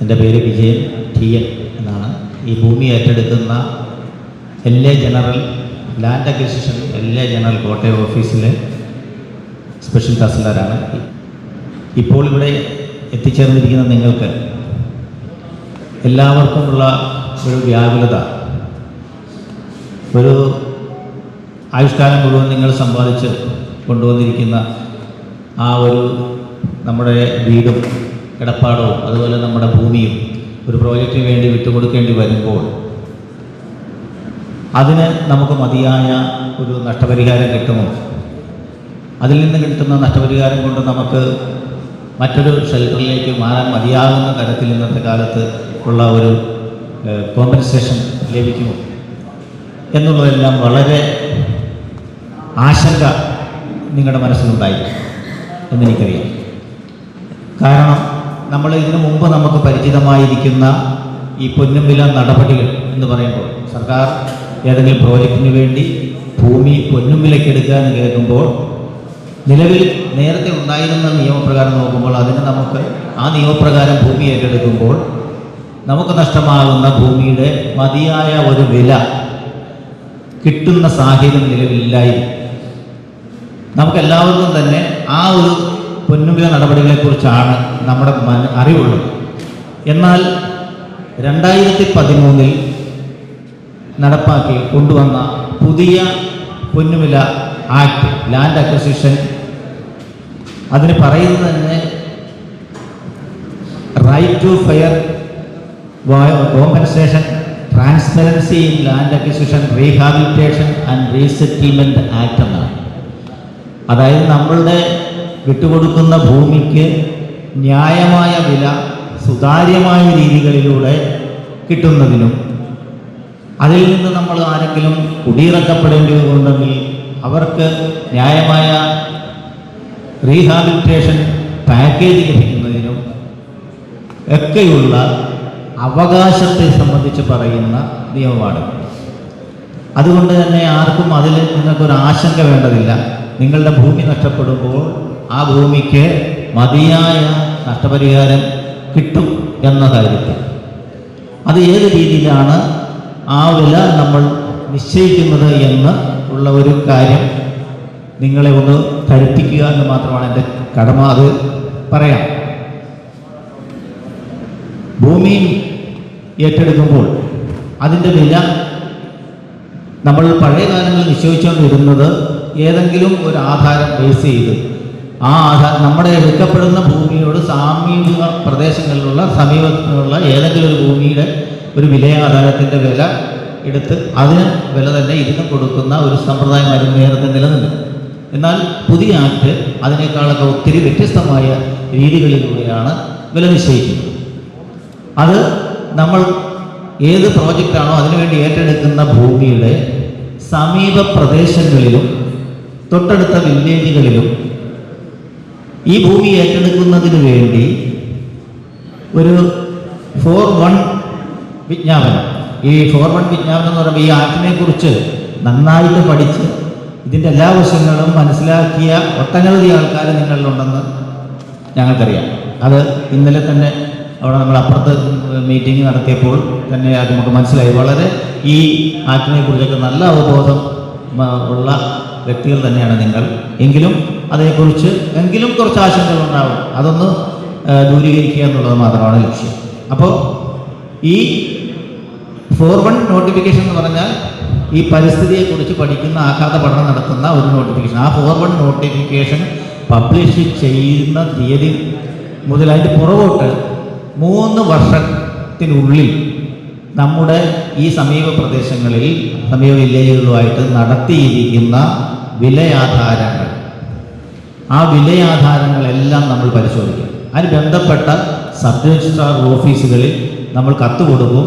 എന്റെ പേര് Vijayan T N എന്നാണ്. ഈ ഭൂമി ഏറ്റെടുക്കുന്ന L A general land acquisition L A general Kottayam ഓഫീസിലെ സ്പെഷ്യൽ തഹസിൽദാരാണ്. ഇപ്പോൾ ഇവിടെ എത്തിച്ചേർന്നിരിക്കുന്ന നിങ്ങൾക്ക് എല്ലാവർക്കുമുള്ള ഒരു വ്യാകുലത ഒരു ആയുഷ്കാലം മുഴുവൻ നിങ്ങൾ സമ്പാദിച്ച് കൊണ്ടുവന്നിരിക്കുന്ന ആ ഒരു നമ്മുടെ വീടും കിടപ്പാടവും അതുപോലെ നമ്മുടെ ഭൂമിയും ഒരു പ്രോജക്റ്റിന് വേണ്ടി വിട്ടുകൊടുക്കേണ്ടി വരുമ്പോൾ അതിന് നമുക്ക് മതിയായ ഒരു നഷ്ടപരിഹാരം കിട്ടുമോ? അതിൽ നിന്ന് കിട്ടുന്ന നഷ്ടപരിഹാരം കൊണ്ട് നമുക്ക് മറ്റൊരു ഷെൽട്ടറിലേക്ക് മാറാൻ മതിയാകുന്ന തരത്തിൽ ഇന്നത്തെ കാലത്ത് ഉള്ള ഒരു കോമ്പൻസേഷൻ ലഭിക്കുമോ? എന്നുള്ളതെല്ലാം വളരെ ആശങ്ക നിങ്ങളുടെ മനസ്സിലുണ്ടായി എന്നെനിക്കറിയാം. കാരണം നമ്മൾ ഇതിനു മുമ്പ് നമുക്ക് പരിചിതമായിരിക്കുന്ന ഈ പൊന്നുമില നടപടികൾ എന്ന് പറയുമ്പോൾ സർക്കാർ ഏതെങ്കിലും പ്രോജക്റ്റിന് വേണ്ടി ഭൂമി പൊന്നുംവിലയ്ക്ക് എടുക്കുക എന്ന് കേൾക്കുമ്പോൾ നിലവിൽ നേരത്തെ ഉണ്ടായിരുന്ന നിയമപ്രകാരം നോക്കുമ്പോൾ അതിന് നമുക്ക് ആ നിയമപ്രകാരം ഭൂമി ഏറ്റെടുക്കുമ്പോൾ നമുക്ക് നഷ്ടമാകുന്ന ഭൂമിയുടെ മതിയായ ഒരു വില കിട്ടുന്ന സാഹചര്യം നിലവിലില്ലായിരുന്നു. നമുക്കെല്ലാവർക്കും തന്നെ ആ ഒരു പൊന്നുവില നടപടികളെക്കുറിച്ചാണ് നമ്മുടെ അറിവുള്ളത്. എന്നാൽ രണ്ടായിരത്തി പതിമൂന്നിൽ നടപ്പാക്കി കൊണ്ടുവന്ന പുതിയ പൊന്നുവില ആക്ട് ലാൻഡ് അക്വസിഷൻ അതിന് പറയുന്നത് തന്നെ right to fair compensation transparency in land acquisition rehabilitation and resettlement act എന്നാണ്. അതായത് നമ്മളുടെ വിട്ടുകൊടുക്കുന്ന ഭൂമിക്ക് ന്യായമായ വില സുതാര്യമായ രീതികളിലൂടെ കിട്ടുന്നതിനും അതിൽ നിന്ന് നമ്മൾ ആരെങ്കിലും കുടിയിറക്കപ്പെടേണ്ടതുണ്ടെങ്കിൽ അവർക്ക് ന്യായമായ റീഹാബിലിറ്റേഷൻ പാക്കേജ് ലഭിക്കുന്നതിനും ഒക്കെയുള്ള അവകാശത്തെ സംബന്ധിച്ച് പറയുന്ന നിയമമാണ് അതുകൊണ്ട് തന്നെ ആർക്കും അതിൽ നിങ്ങൾക്കൊരു ആശങ്ക വേണ്ടതില്ല. നിങ്ങളുടെ ഭൂമി നഷ്ടപ്പെടുമ്പോൾ ആ ഭൂമിക്ക് മതിയായ നഷ്ടപരിഹാരം കിട്ടും എന്ന കാര്യത്തിൽ. അത് ഏത് രീതിയിലാണ് ആ വില നമ്മൾ നിശ്ചയിക്കുന്നത് എന്ന് ഉള്ള ഒരു കാര്യം നിങ്ങളെ ഒന്ന് ധരിപ്പിക്കുക എന്ന് മാത്രമാണ് എന്റെ കടമ. അത് പറയാം. ഭൂമി ഏറ്റെടുക്കുമ്പോൾ അതിന്റെ വില നമ്മൾ പഴയ കാലങ്ങളിൽ നിശ്ചയിച്ചുകൊണ്ടിരുന്നത് ഏതെങ്കിലും ഒരു ആധാരം ബേസ് ചെയ്ത് ആ നമ്മുടെ എടുക്കപ്പെടുന്ന ഭൂമിയോട് സാമീപ പ്രദേശങ്ങളിലുള്ള സമീപത്തിലുള്ള ഏതെങ്കിലും ഒരു ഭൂമിയുടെ ഒരു വിലയാധാരത്തിന്റെ വില എടുത്ത് അതിന് വില തന്നെ ഇതിന് കൊടുക്കുന്ന ഒരു സമ്പ്രദായമായിരുന്നു നേരത്തെ നിലനിന്നത് എന്നാൽ പുതിയ ആക്ട് അതിനേക്കാളൊക്കെ ഒത്തിരി വ്യത്യസ്തമായ രീതികളിലൂടെയാണ് വില നിശ്ചയിക്കുന്നത്. അത് നമ്മൾ ഏത് പ്രോജക്റ്റാണോ അതിനുവേണ്ടി ഏറ്റെടുക്കുന്ന ഭൂമിയുടെ സമീപ പ്രദേശങ്ങളിലും തൊട്ടടുത്ത വില്ലേജുകളിലും ഈ ഭൂമി ഏറ്റെടുക്കുന്നതിന് വേണ്ടി ഒരു ഫോർ വൺ വിജ്ഞാപനം. ഈ ഫോർ വൺ വിജ്ഞാപനം എന്ന് പറയുമ്പോൾ ഈ ആക്ടിനെ കുറിച്ച് നന്നായിട്ട് പഠിച്ച് ഇതിന്റെ എല്ലാ വശങ്ങളും മനസ്സിലാക്കിയ ഒട്ടനവധി ആൾക്കാർ നിങ്ങളിലുണ്ടെന്ന് ഞങ്ങൾക്കറിയാം. അത് ഇന്നലെ തന്നെ അവിടെ നമ്മൾ അപ്പുറത്ത് മീറ്റിംഗ് നടത്തിയപ്പോൾ തന്നെ അത് നമുക്ക് മനസ്സിലായി. വളരെ ഈ ആക്ടിനെ കുറിച്ചൊക്കെ നല്ല അവബോധം ഉള്ള വ്യക്തികൾ തന്നെയാണ് നിങ്ങൾ. എങ്കിലും അതേക്കുറിച്ച് എങ്കിലും കുറച്ച് ആശങ്കകൾ ഉണ്ടാവും. അതൊന്ന് ദൂരീകരിക്കുക എന്നുള്ളത് മാത്രമാണ് ലക്ഷ്യം. അപ്പോൾ ഈ ഫോർ വൺ നോട്ടിഫിക്കേഷൻ എന്ന് പറഞ്ഞാൽ ഈ പരിസ്ഥിതിയെക്കുറിച്ച് പഠിക്കുന്ന ആഘാത പഠനം നടത്തുന്ന ഒരു നോട്ടിഫിക്കേഷൻ. ആ ഫോർ വൺ നോട്ടിഫിക്കേഷൻ പബ്ലിഷ് ചെയ്യുന്ന തീയതി മുതൽ അതിന്റെ പുറകോട്ട് മൂന്ന് വർഷത്തിനുള്ളിൽ നമ്മുടെ ഈ സമീപ പ്രദേശങ്ങളിൽ സമീപ വില്ലേജുകളുമായിട്ട് നടത്തിയിരിക്കുന്ന വിലയാധാരങ്ങൾ ആ വിലയാധാരങ്ങളെല്ലാം നമ്മൾ പരിശോധിക്കും അതിന് ബന്ധപ്പെട്ട സബ് രജിസ്ട്രാർ ഓഫീസുകളിൽ നമ്മൾ കത്ത് കൊടുക്കും.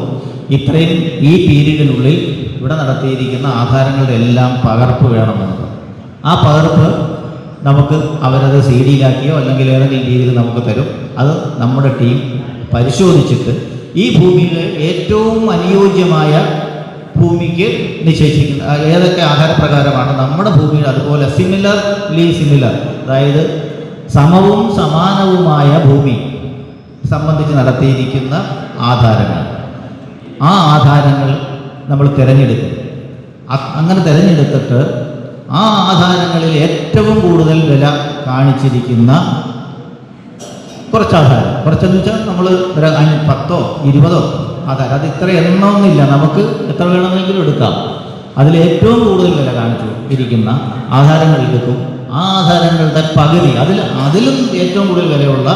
ഇത്രയും ഈ പീരീഡിനുള്ളിൽ ഇവിടെ നടത്തിയിരിക്കുന്ന ആധാരങ്ങളുടെ എല്ലാം പകർപ്പ് വേണമെന്നുള്ളത് ആ പകർപ്പ് നമുക്ക് അവരത് സി ഡിയിലാക്കിയോ അല്ലെങ്കിൽ ഏതെങ്കിലും രീതിയിൽ നമുക്ക് തരും. അത് നമ്മുടെ ടീം പരിശോധിച്ചിട്ട് ഈ ഭൂമിയിലെ ഏറ്റവും അനുയോജ്യമായ ഭൂമിക്ക് നിശ്ചയിച്ചിരിക്കുന്ന ഏതൊക്കെ ആധാരപ്രകാരമാണ് നമ്മുടെ ഭൂമിയിൽ അതുപോലെ സിമിലർലി സിമിലർ അതായത് സമവും സമാനവുമായ ഭൂമി സംബന്ധിച്ച് നടത്തിയിരിക്കുന്ന ആധാരങ്ങൾ. ആ ആധാരങ്ങൾ നമ്മൾ തിരഞ്ഞെടുക്കും. അങ്ങനെ തിരഞ്ഞെടുത്തിട്ട് ആ ആധാരങ്ങളിൽ ഏറ്റവും കൂടുതൽ വില കാണിച്ചിരിക്കുന്ന കുറച്ച് ആധാരം കുറച്ചെന്ന് വെച്ചാൽ നമ്മൾ ഒരു പത്തോ ഇരുപതോ ആധാരം. അത് ഇത്ര എണ്ണമൊന്നുമില്ല. നമുക്ക് എത്ര വേണമെങ്കിലും എടുക്കാം. അതിൽ ഏറ്റവും കൂടുതൽ വില കാണിച്ചു ഇരിക്കുന്ന ആധാരങ്ങൾ എടുക്കും. ആധാരങ്ങളുടെ പകുതി. അതിൽ അതിലും ഏറ്റവും കൂടുതൽ വിലയുള്ള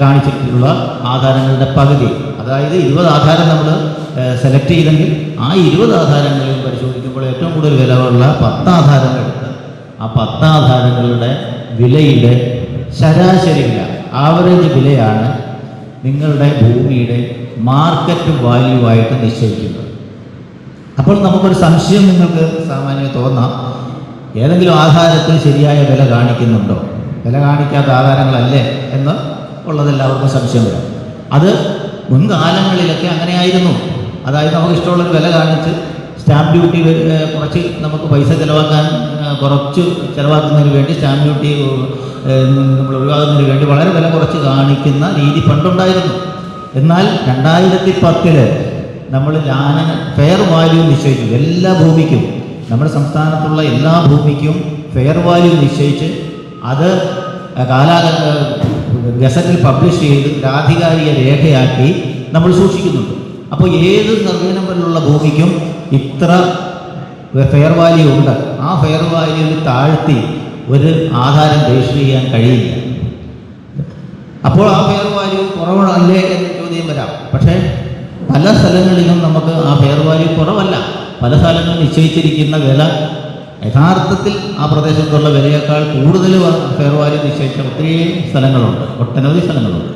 കാണിച്ചിട്ടുള്ള ആധാരങ്ങളുടെ പകുതി. അതായത് ഇരുപത് ആധാരം നമ്മൾ സെലക്ട് ചെയ്തെങ്കിൽ ആ ഇരുപത് ആധാരങ്ങളിൽ പരിശോധിക്കുമ്പോൾ ഏറ്റവും കൂടുതൽ വിലയുള്ള പത്ത് ആധാരങ്ങൾ ആ പത്ത് ആധാരങ്ങളുടെ വിലയുടെ ശരാശരി വില ആവറേജ് വിലയാണ് നിങ്ങളുടെ ഭൂമിയുടെ മാർക്കറ്റ് വാല്യൂ ആയിട്ട് നിശ്ചയിക്കുന്നത്. അപ്പോൾ നമുക്കൊരു സംശയം നിങ്ങൾക്ക് സാമാന്യം തോന്നാം. ഏതെങ്കിലും ആധാരത്തിന് ശരിയായ വില കാണിക്കുന്നുണ്ടോ? വില കാണിക്കാത്ത ആധാരങ്ങളല്ലേ എന്ന് ഉള്ളതെല്ലാവർക്കും സംശയം വരാം. അത് മുൻകാലങ്ങളിലൊക്കെ അങ്ങനെയായിരുന്നു. അതായത് നമുക്ക് ഇഷ്ടമുള്ള വില കാണിച്ച് സ്റ്റാമ്പ് ഡ്യൂട്ടി കുറച്ച് നമുക്ക് പൈസ ചിലവാക്കാൻ കുറച്ച് ചിലവാക്കുന്നതിന് വേണ്ടി സ്റ്റാമ്പ് ഡ്യൂട്ടി നമ്മൾ ഒഴിവാക്കുന്നതിന് വേണ്ടി വളരെ വില കുറച്ച് കാണിക്കുന്ന രീതി പണ്ടുണ്ടായിരുന്നു. എന്നാൽ രണ്ടായിരത്തി പത്തിൽ നമ്മൾ ലാന ഫെയർ വാല്യൂ നിശ്ചയിച്ചു. എല്ലാ ഭൂമിക്കും നമ്മുടെ സംസ്ഥാനത്തുള്ള എല്ലാ ഭൂമിക്കും ഫെയർ വാല്യൂ നിശ്ചയിച്ച് അത് കാലാക ഗസറ്റിൽ പബ്ലിഷ് ചെയ്ത് ഒരാധികാരിക രേഖയാക്കി നമ്മൾ സൂക്ഷിക്കുന്നുണ്ട്. അപ്പോൾ ഏത് സർവേ നമ്പറിലുള്ള ഭൂമിക്കും ഇത്ര ഫെയർ വാല്യൂ ഉണ്ട്. ആ ഫെയർ വാല്യൂവിൽ താഴ്ത്തി ഒരു ആധാരം രജിസ്റ്റർ ചെയ്യാൻ കഴിയില്ല. അപ്പോൾ ആ ഫെയർ വാല്യൂ കുറവല്ലേ എന്ന് ചോദ്യം വരാം. പക്ഷേ പല സ്ഥലങ്ങളിലും നമുക്ക് ആ ഫെയർ വാല്യൂ കുറവല്ല. പല സ്ഥലങ്ങളും നിശ്ചയിച്ചിരിക്കുന്ന വില യഥാർത്ഥത്തിൽ ആ പ്രദേശത്തുള്ള വിലയേക്കാൾ കൂടുതൽ ഫെയർ വാല്യൂ നിശ്ചയിച്ച ഒത്തിരി സ്ഥലങ്ങളുണ്ട്. ഒട്ടനവധി സ്ഥലങ്ങളുണ്ട്.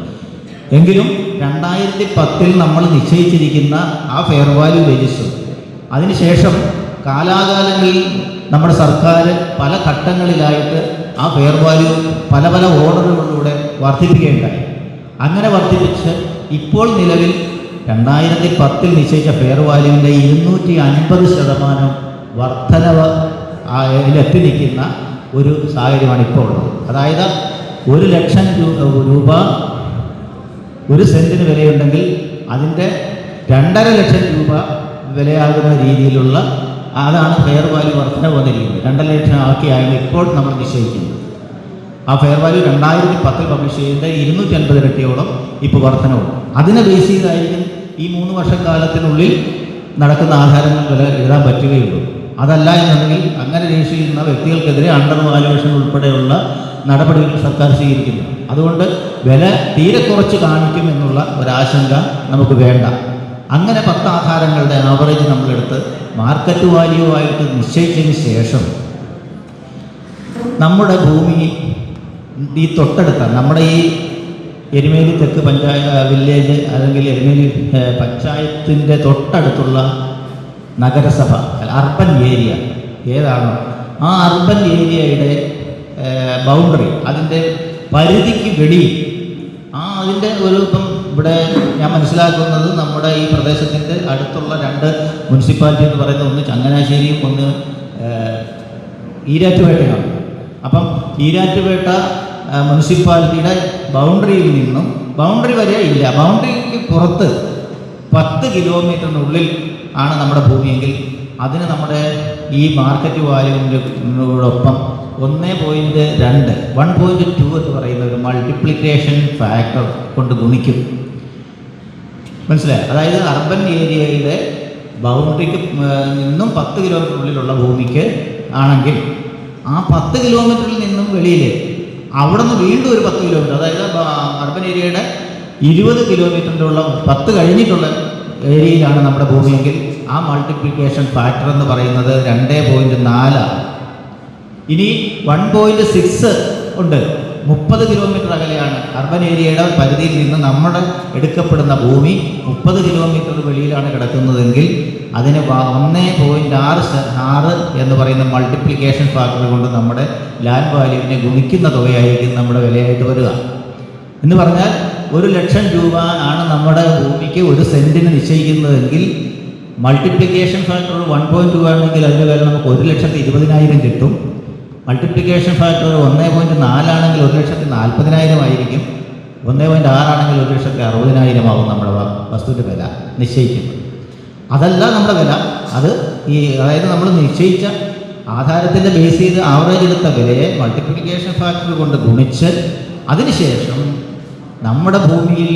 എങ്കിലും രണ്ടായിരത്തി പത്തിൽ നമ്മൾ നിശ്ചയിച്ചിരിക്കുന്ന ആ ഫെയർ വാല്യൂ രജിസ്റ്റർ അതിനുശേഷം കാലാകാലങ്ങളിൽ നമ്മുടെ സർക്കാർ പല ഘട്ടങ്ങളിലായിട്ട് ആ ഫെയർ വാല്യൂ പല പല ഓർഡറുകളിലൂടെ വർദ്ധിപ്പിക്കുകയുണ്ടായി. അങ്ങനെ വർദ്ധിപ്പിച്ച് ഇപ്പോൾ നിലവിൽ രണ്ടായിരത്തി പത്തിൽ നിശ്ചയിച്ച ഫെയർ വാല്യൂവിന്റെ ഇരുന്നൂറ്റി അൻപത് ശതമാനം വർധനവ് എത്തി നിൽക്കുന്ന ഒരു സാഹചര്യമാണ് ഇപ്പോൾ ഉള്ളത്. അതായത് ഒരു ലക്ഷം രൂപ ഒരു സെന്റിന് വിലയുണ്ടെങ്കിൽ അതിന്റെ രണ്ടര ലക്ഷം രൂപ വിലയാകുന്ന രീതിയിലുള്ള അതാണ് ഫെയർ വാല്യൂ വർധന വന്നിരിക്കുന്നത് രണ്ടര ലക്ഷം ആക്കിയാണ് ഇപ്പോൾ നമ്മൾ നിശ്ചയിക്കുന്നത് ആ ഫെയർ വാല്യൂ രണ്ടായിരത്തി പത്തിൽ പബ്ലിഷ് ചെയ്യുന്ന ഇരുന്നൂറ്റി അൻപത് ഇരട്ടിയോളം ഇപ്പോൾ വർധനവും അതിനെ ബേസ് ചെയ്തായിരിക്കും ഈ മൂന്ന് വർഷക്കാലത്തിനുള്ളിൽ നടക്കുന്ന ആധാരങ്ങൾ വില എഴുതാൻ പറ്റുകയുള്ളൂ. അതല്ല എന്നുണ്ടെങ്കിൽ അങ്ങനെ രജിസ്റ്റർ ചെയ്യുന്ന വ്യക്തികൾക്കെതിരെ അണ്ടർ വാലുവേഷൻ ഉൾപ്പെടെയുള്ള നടപടികൾ സർക്കാർ സ്വീകരിക്കുന്നു. അതുകൊണ്ട് വില തീരെ കുറച്ച് കാണിക്കും എന്നുള്ള ഒരാശങ്ക നമുക്ക് വേണ്ട. അങ്ങനെ പത്ത് ആധാരങ്ങളുടെ ആവറേജ് നമ്മളെടുത്ത് മാർക്കറ്റ് വാല്യൂ ആയിട്ട് നിശ്ചയിച്ചതിന് ശേഷം നമ്മുടെ ഭൂമി ഈ തൊട്ടടുത്ത നമ്മുടെ ഈ എരുമേലി തെക്ക് പഞ്ചായത്ത് വില്ലേജ് അല്ലെങ്കിൽ എരുമേലി പഞ്ചായത്തിന്റെ തൊട്ടടുത്തുള്ള നഗരസഭ അർബൻ ഏരിയ. ഏതാണോ? ആ അർബൻ ഏരിയയുടെ ബൗണ്ടറി അതിന്റെ പരിധിക്ക് വെളിയിൽ. ആ അതിന്റെ ഒരു ഇപ്പം ഇവിടെ ഞാൻ മനസ്സിലാക്കുന്നത് നമ്മുടെ ഈ പ്രദേശത്തിന്റെ അടുത്തുള്ള രണ്ട് മുനിസിപ്പാലിറ്റി എന്ന് പറയുന്നത് ഒന്ന് ചങ്ങനാശ്ശേരിയും ഒന്ന് ഈരാറ്റുപേട്ടയാണ്. അപ്പം ഈരാറ്റുപേട്ട മുനിസിപ്പാലിറ്റിയുടെ ബൗണ്ടറിയിൽ നിന്നും ബൗണ്ടറി വരെ ഇല്ല. ബൗണ്ടറിക്ക് പുറത്ത് പത്ത് കിലോമീറ്ററിനുള്ളിൽ ആണ് നമ്മുടെ ഭൂമിയെങ്കിൽ അതിന് നമ്മുടെ ഈ മാർക്കറ്റ് വാല്യൂവിനോടൊപ്പം ഒന്ന് പോയിന്റ് രണ്ട് വൺ പോയിന്റ് ടു എന്ന് പറയുന്ന ഒരു മൾട്ടിപ്ലിക്കേഷൻ ഫാക്ടർ കൊണ്ട് ഗുണിക്കും. മനസ്സിലായി? അതായത് അർബൻ ഏരിയയിലെ ബൗണ്ടറിക്ക് നിന്നും പത്ത് കിലോമീറ്ററിനുള്ളിലുള്ള ഭൂമിക്ക് ആണെങ്കിൽ ആ പത്ത് കിലോമീറ്ററിൽ നിന്നും വെളിയിൽ അവിടെ നിന്ന് വീണ്ടും ഒരു പത്ത് കിലോമീറ്റർ അതായത് അർബൻ ഏരിയയുടെ ഇരുപത് കിലോമീറ്ററിന്റെ പത്ത് കഴിഞ്ഞിട്ടുള്ള ഏരിയയിലാണ് നമ്മുടെ ഭൂമിയെങ്കിൽ ആ മൾട്ടിപ്ലിക്കേഷൻ ഫാക്ടർ എന്ന് പറയുന്നത് രണ്ട് പോയിന്റ് നാലാണ് ഇനി വൺ പോയിന്റ് സിക്സ് ഉണ്ട്. മുപ്പത് കിലോമീറ്റർ അകലെയാണ് അർബൻ ഏരിയയുടെ പരിധിയിൽ നിന്ന് നമ്മുടെ എടുക്കപ്പെടുന്ന ഭൂമി. മുപ്പത് കിലോമീറ്റർ വെളിയിലാണ് കിടക്കുന്നതെങ്കിൽ അതിന് ഒന്ന് പോയിന്റ് ആറ് ആറ് എന്ന് പറയുന്ന മൾട്ടിപ്ലിക്കേഷൻ ഫാക്ടർ കൊണ്ട് നമ്മുടെ ലാൻഡ് വാല്യൂവിനെ ഗുണിക്കുന്ന തുകയായിരിക്കും നമ്മുടെ വിലയായിട്ട് വരിക. എന്ന് പറഞ്ഞാൽ ഒരു ലക്ഷം രൂപ ആണ് നമ്മുടെ ഭൂമിക്ക് ഒരു സെന്റിന് നിശ്ചയിക്കുന്നതെങ്കിൽ multiplication factor one point two ആണെങ്കിൽ അതിന്റെ വില നമുക്ക് ഒരു ലക്ഷത്തി ഇരുപതിനായിരം കിട്ടും. മൾട്ടിപ്ലിക്കേഷൻ ഫാക്ടർ ഒന്ന് പോയിന്റ് നാലാണെങ്കിൽ ഒരു ലക്ഷത്തി നാൽപ്പതിനായിരം ആയിരിക്കും. ഒന്നേ പോയിന്റ് ആറാണെങ്കിൽ ഒരു ലക്ഷത്തി അറുപതിനായിരം ആവും നമ്മുടെ വസ്തുവിന്റെ വില നിശ്ചയിക്കുന്നത്. അതല്ല നമ്മുടെ വില. അത് ഈ അതായത് നമ്മൾ നിശ്ചയിച്ച ആധാരത്തിന്റെ ബേസ് ചെയ്ത് ആവറേജ് എടുത്ത വിലയെ മൾട്ടിപ്ലിക്കേഷൻ ഫാക്ടർ കൊണ്ട് ഗുണിച്ച് അതിനുശേഷം നമ്മുടെ ഭൂമിയിൽ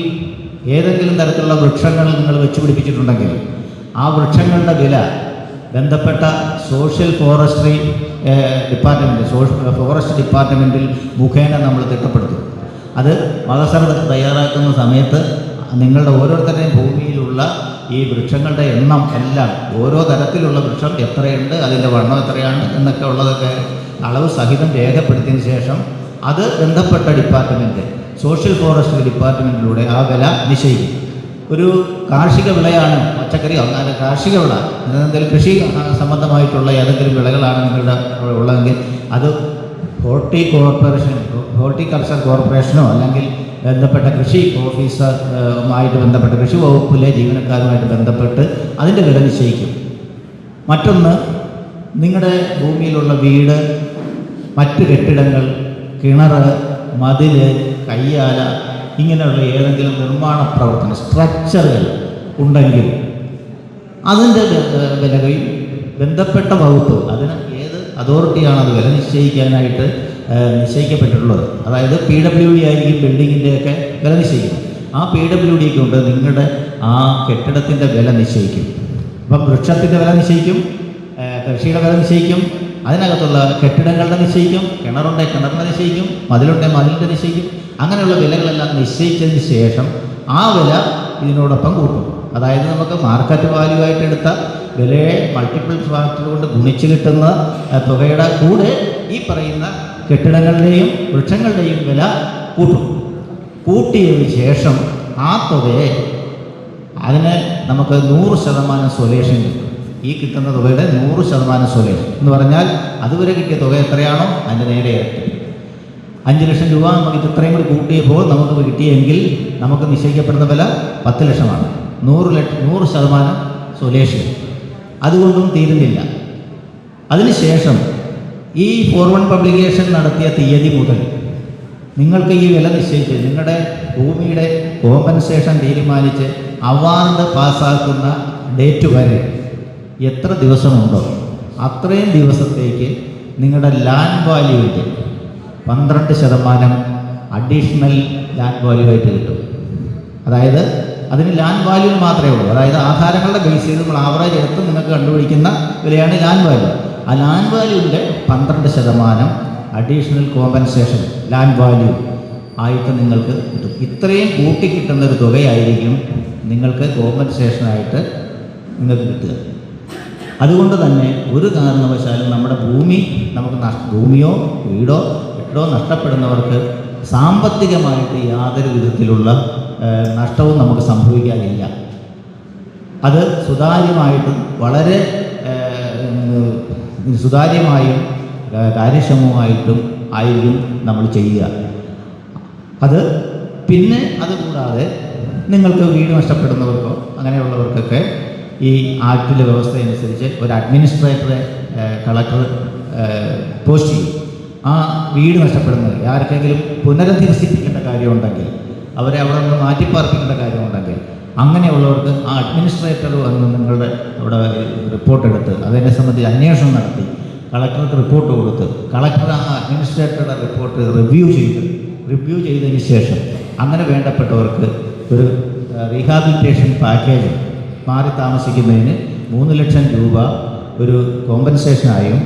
ഏതെങ്കിലും തരത്തിലുള്ള വൃക്ഷങ്ങൾ നിങ്ങൾ വെച്ച് പിടിപ്പിച്ചിട്ടുണ്ടെങ്കിൽ ആ വൃക്ഷങ്ങളുടെ വില ബന്ധപ്പെട്ട social forestry department social forest ഡിപ്പാർട്ട്മെന്റിൽ മുഖേന നമ്മൾ തിട്ടപ്പെടുത്തും. അത് മതസർ തയ്യാറാക്കുന്ന സമയത്ത് നിങ്ങളുടെ ഓരോരുത്തരുടെയും ഭൂമിയിലുള്ള ഈ വൃക്ഷങ്ങളുടെ എണ്ണം എല്ലാം ഓരോ തരത്തിലുള്ള വൃക്ഷം എത്രയുണ്ട് അതിന്റെ വണ്ണം എത്രയാണ് എന്നൊക്കെ ഉള്ളതൊക്കെ അളവ് സഹിതം രേഖപ്പെടുത്തിയതിന് ശേഷം അത് ബന്ധപ്പെട്ട ഡിപ്പാർട്ട്മെന്റ് സോഷ്യൽ ഫോറസ്റ്റ് ഡിപ്പാർട്ട്മെന്റിലൂടെ ആ വില നിശ്ചയിക്കും. ഒരു കാർഷിക വിളയാണ് പച്ചക്കറി അങ്ങനെ കാർഷിക വിള എന്തെങ്കിലും കൃഷി സംബന്ധമായിട്ടുള്ള ഏതെങ്കിലും വിളകളാണ് നിങ്ങളുടെ ഉള്ളതെങ്കിൽ അത് ഹോർട്ടി കോർപ്പറേഷൻ ഹോർട്ടിക്കൾച്ചർ കോർപ്പറേഷനോ അല്ലെങ്കിൽ ബന്ധപ്പെട്ട കൃഷി ഓഫീസറുമായിട്ട് ബന്ധപ്പെട്ട കൃഷി വകുപ്പിലെ ജീവനക്കാരുമായിട്ട് ബന്ധപ്പെട്ട് അതിന്റെ വില നിശ്ചയിക്കും. മറ്റൊന്ന് നിങ്ങളുടെ ഭൂമിയിലുള്ള വീട് മറ്റ് കെട്ടിടങ്ങൾ കിണർ മതിൽ കയ്യാല ഇങ്ങനെയുള്ള ഏതെങ്കിലും നിർമ്മാണ പ്രവർത്തനം സ്ട്രക്ചറുകൾ ഉണ്ടെങ്കിൽ അതിന്റെ വിലകയും ബന്ധപ്പെട്ട വകുപ്പ് അതിന് ഏത് അതോറിറ്റിയാണ് അത് വില നിശ്ചയിക്കാനായിട്ട് നിശ്ചയിക്കപ്പെട്ടിട്ടുള്ളത്. അതായത് പി ഡബ്ല്യു ഡി ആയിരിക്കും ബിൽഡിങ്ങിന്റെയൊക്കെ വില നിശ്ചയിക്കും. ആ പി ഡബ്ല്യു ഡി കൊണ്ട് നിങ്ങളുടെ ആ കെട്ടിടത്തിന്റെ വില നിശ്ചയിക്കും. അപ്പം വൃക്ഷത്തിന്റെ വില നിശ്ചയിക്കും കൃഷിയുടെ വില നിശ്ചയിക്കും അതിനകത്തുള്ള കെട്ടിടങ്ങളുടെ നിശ്ചയിക്കും കിണറുണ്ടെ കിണറിന്റെ നിശ്ചയിക്കും മതിലുണ്ടെ മതിലിന്റെ നിശ്ചയിക്കും അങ്ങനെയുള്ള വിലകളെല്ലാം നിശ്ചയിച്ചതിന് ശേഷം ആ വില ഇതിനോടൊപ്പം കൂട്ടും. അതായത് നമുക്ക് മാർക്കറ്റ് വാല്യൂ ആയിട്ട് എടുത്ത വിലയെ മൾട്ടിപ്പിൾ ഫാക്ടർ കൊണ്ട് ഗുണിച്ച് കിട്ടുന്ന തുകയുടെ കൂടെ ഈ പറയുന്ന കെട്ടിടങ്ങളുടെയും വൃക്ഷങ്ങളുടെയും വില കൂട്ടും. കൂട്ടിയതിന് ശേഷം ആ തുകയെ അതിന് നമുക്ക് നൂറ് ശതമാനം സൊല്യൂഷൻ കിട്ടും. ഈ കിട്ടുന്ന തുകയുടെ നൂറ് ശതമാനം സൊല്യൂഷൻ എന്ന് പറഞ്ഞാൽ അതുവരെ കിട്ടിയ തുക എത്രയാണോ അതിന്റെ നേരെ ഇരട്ടി. അഞ്ച് ലക്ഷം രൂപ നമുക്ക് ഇത് ഇത്രയും കൂടി കൂട്ടിയപ്പോൾ നമുക്ക് കിട്ടിയെങ്കിൽ നമുക്ക് നിശ്ചയിക്കപ്പെടുന്ന വില പത്ത് ലക്ഷമാണ്. നൂറ് ലക്ഷം നൂറ് ശതമാനം സൊല്യൂഷൻ അതുകൊണ്ടും തീരുന്നില്ല. അതിനുശേഷം ഈ ഫോർവൺ പബ്ലിക്കേഷൻ നടത്തിയ തീയതി മുതൽ നിങ്ങൾക്ക് ഈ വില നിശ്ചയിച്ച് നിങ്ങളുടെ ഭൂമിയുടെ കോമ്പൻസേഷൻ തീരുമാനിച്ച് അവാർഡ് പാസ്സാക്കുന്ന ഡേറ്റ് വരെ എത്ര ദിവസമുണ്ടോ അത്രയും ദിവസത്തേക്ക് നിങ്ങളുടെ ലാൻഡ് വാല്യൂവിന്റെ പന്ത്രണ്ട് ശതമാനം അഡീഷണൽ ലാൻഡ് വാല്യൂ ആയിട്ട് കിട്ടും. അതായത് അതിന് ലാൻഡ് വാല്യൂ മാത്രമേ ഉള്ളൂ. അതായത് ആധാരങ്ങളുടെ ബേസ് ചെയ്ത് നമ്മൾ ആവറേജ് എടുത്ത് നിങ്ങൾക്ക് കണ്ടുപിടിക്കുന്ന വിലയാണ് ലാൻഡ് വാല്യൂ ആ ലാൻഡ് വാല്യൂവിന്റെ പന്ത്രണ്ട് ശതമാനം അഡീഷണൽ കോമ്പൻസേഷൻ ലാൻഡ് വാല്യൂ ആയിട്ട് നിങ്ങൾക്ക് കിട്ടും. ഇത്രയും കൂട്ടി കിട്ടുന്ന ഒരു തുകയായിരിക്കും നിങ്ങൾക്ക് കോമ്പൻസേഷനായിട്ട് നിങ്ങൾക്ക് കിട്ടുക. അതുകൊണ്ട് തന്നെ ഒരു കാരണവശാലും നമ്മുടെ ഭൂമി നമുക്ക് ഭൂമിയോ വീടോ കെട്ടിടോ നഷ്ടപ്പെടുന്നവർക്ക് സാമ്പത്തികമായിട്ട് യാതൊരു വിധത്തിലുള്ള നഷ്ടവും നമുക്ക് സംഭവിക്കാനില്ല. അത് സുതാര്യമായിട്ടും വളരെ സുതാര്യമായും കാര്യക്ഷമമായിട്ടും ആയിരിക്കും നമ്മൾ ചെയ്യുക. അത് പിന്നെ അതുകൂടാതെ നിങ്ങൾക്ക് വീട് നഷ്ടപ്പെടുന്നവർക്കോ അങ്ങനെയുള്ളവർക്കൊക്കെ ഈ ആക്ടിലെ വ്യവസ്ഥയനുസരിച്ച് ഒരു അഡ്മിനിസ്ട്രേറ്ററെ കളക്ടർ പോസ്റ്റ് ചെയ്യും. ആ വീട് നഷ്ടപ്പെടുന്നത് ആർക്കെങ്കിലും പുനരധിവസിപ്പിക്കേണ്ട കാര്യമുണ്ടെങ്കിൽ അവരെ അവിടെ നിന്ന് മാറ്റിപ്പാർപ്പിക്കേണ്ട കാര്യമുണ്ടെങ്കിൽ അങ്ങനെയുള്ളവർക്ക് ആ അഡ്മിനിസ്ട്രേറ്റർ വന്ന് നിങ്ങളുടെ അവിടെ റിപ്പോർട്ട് എടുത്ത് അതിനെ സംബന്ധിച്ച് അന്വേഷണം നടത്തി കളക്ടർക്ക് റിപ്പോർട്ട് കൊടുത്ത് കളക്ടർ ആ അഡ്മിനിസ്ട്രേറ്ററുടെ റിപ്പോർട്ട് റിവ്യൂ ചെയ്ത് റിവ്യൂ ചെയ്തതിന് ശേഷം അങ്ങനെ വേണ്ടപ്പെട്ടവർക്ക് ഒരു റീഹാബിലിറ്റേഷൻ പാക്കേജ് മാറി താമസിക്കുന്നതിന് മൂന്ന് ലക്ഷം രൂപ ഒരു കോമ്പൻസേഷനായും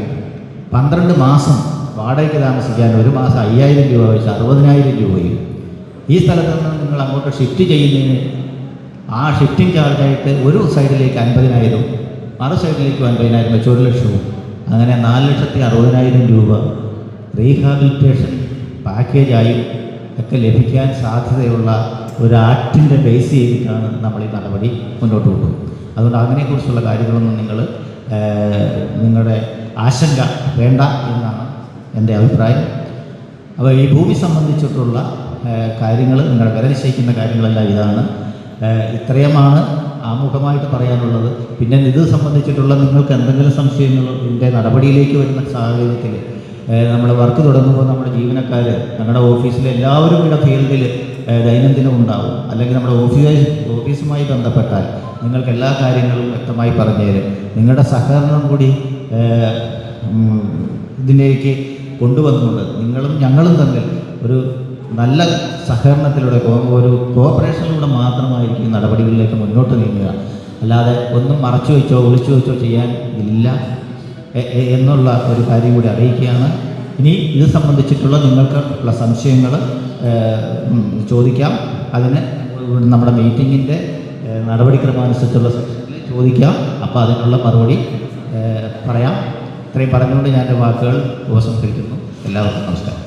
പന്ത്രണ്ട് മാസം വാടകയ്ക്ക് താമസിക്കാൻ ഒരു മാസം അയ്യായിരം രൂപ വെച്ച് അറുപതിനായിരം രൂപയും ഈ സ്ഥലത്ത് നിന്ന് നിങ്ങൾ അങ്ങോട്ട് ഷിഫ്റ്റ് ചെയ്യുന്നതിന് ആ ഷിഫ്റ്റിംഗ് ചാർജായിട്ട് ഒരു സൈഡിലേക്ക് അൻപതിനായിരവും മറു സൈഡിലേക്ക് അൻപതിനായിരം വെച്ച് ഒരു ലക്ഷവും അങ്ങനെ നാല് ലക്ഷത്തി അറുപതിനായിരം രൂപ റീഹാബിലിറ്റേഷൻ പാക്കേജായും ഒക്കെ ലഭിക്കാൻ സാധ്യതയുള്ള ഒരു ആക്ടിന്റെ ബേസ് ചെയ്തിട്ടാണ് നമ്മൾ ഈ നടപടി മുന്നോട്ട് കൊണ്ടുപോകുന്നത്. അതുകൊണ്ട് അതിനെക്കുറിച്ചുള്ള കാര്യങ്ങളൊന്നും നിങ്ങൾ നിങ്ങളുടെ ആശങ്ക വേണ്ട എന്നാണ് എന്റെ അഭിപ്രായം. അപ്പോൾ ഈ ഭൂമി സംബന്ധിച്ചിട്ടുള്ള കാര്യങ്ങൾ നിങ്ങൾ വില നിശ്ചയിക്കുന്ന കാര്യങ്ങളെല്ലാം ഇതാണ്. ഇത്രയുമാണ് ആമുഖമായിട്ട് പറയാനുള്ളത്. പിന്നെ ഇത് സംബന്ധിച്ചിട്ടുള്ള നിങ്ങൾക്ക് എന്തെങ്കിലും സംശയങ്ങൾ ഇതിന്റെ നടപടിയിലേക്ക് വരുന്ന സാഹചര്യത്തിൽ നമ്മൾ വർക്ക് തുടങ്ങുമ്പോൾ നമ്മുടെ ജീവനക്കാർ നമ്മുടെ ഓഫീസിലെ എല്ലാവരും ഇവിടെ ഫീൽഡിൽ ദൈനംദിനം ഉണ്ടാവും. അല്ലെങ്കിൽ നമ്മുടെ ഓഫീസ് ഓഫീസുമായി ബന്ധപ്പെട്ടാൽ നിങ്ങൾക്ക് എല്ലാ കാര്യങ്ങളും വ്യക്തമായി പറഞ്ഞു തരും. നിങ്ങളുടെ സഹകരണം കൂടി ഇതിലേക്ക് കൊണ്ടുവന്നുകൊണ്ട് നിങ്ങളും ഞങ്ങളും തമ്മിൽ ഒരു നല്ല സഹകരണത്തിലൂടെ ഒരു കോപ്പറേഷനിലൂടെ മാത്രമായിരിക്കും നടപടികളിലേക്ക് മുന്നോട്ട് നീങ്ങുക. അല്ലാതെ ഒന്നും മറച്ചു വെച്ചോ ഒളിച്ചു വെച്ചോ ചെയ്യാൻ ഇല്ല. എന്നുള്ള ഒരു കാര്യം കൂടി അറിയിക്കുകയാണ്. ഇനി ഇത് സംബന്ധിച്ചിട്ടുള്ള നിങ്ങൾക്ക് ഉള്ള സംശയങ്ങൾ ചോദിക്കാം. അതിന് നമ്മുടെ മീറ്റിങ്ങിന്റെ നടപടിക്രമാനുസരിച്ചുള്ള സെക്ഷനിൽ ചോദിക്കാം. അപ്പോൾ അതിനുള്ള മറുപടി പറയാം. ഇത്രയും പറഞ്ഞുകൊണ്ട് ഞാൻ എന്റെ വാക്കുകൾ ഉപസംഹരിക്കുന്നു. എല്ലാവർക്കും നമസ്കാരം.